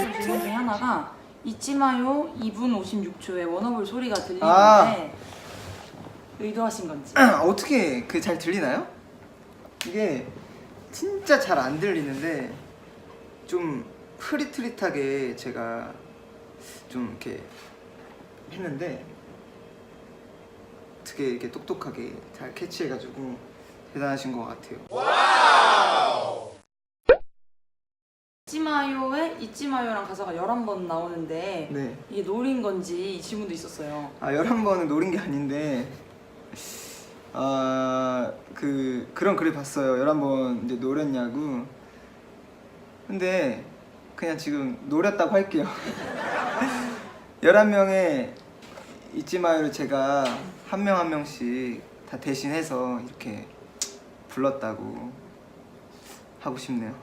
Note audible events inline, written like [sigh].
싶어 질문 중에 하나가 잊지마요 2분 56초에 워너블 소리가 들리는데 아. 의도하신 건지 [clears throat] 어떻게 그 잘 들리나요? 이게 진짜 잘 안 들리는데 좀 흐릿흐릿하게 제가 좀 이렇게 했는데 어떻게 이렇게 똑똑하게 잘 캐치해가지고 대단하신 것 같아요. 잊지마요에 잊지마요랑 가사가 11번 나오는데 네. 이게 노린 건지 이 질문도 있었어요. 아 11번은 노린 게 아닌데 아 그 그런 글을 봤어요. 11번 이제 노렸냐고. 근데 그냥 지금 노렸다고 할게요. [laughs] 11명의 잊지 마요를 제가 한 명 한 명씩 다 대신해서 이렇게 불렀다고 하고 싶네요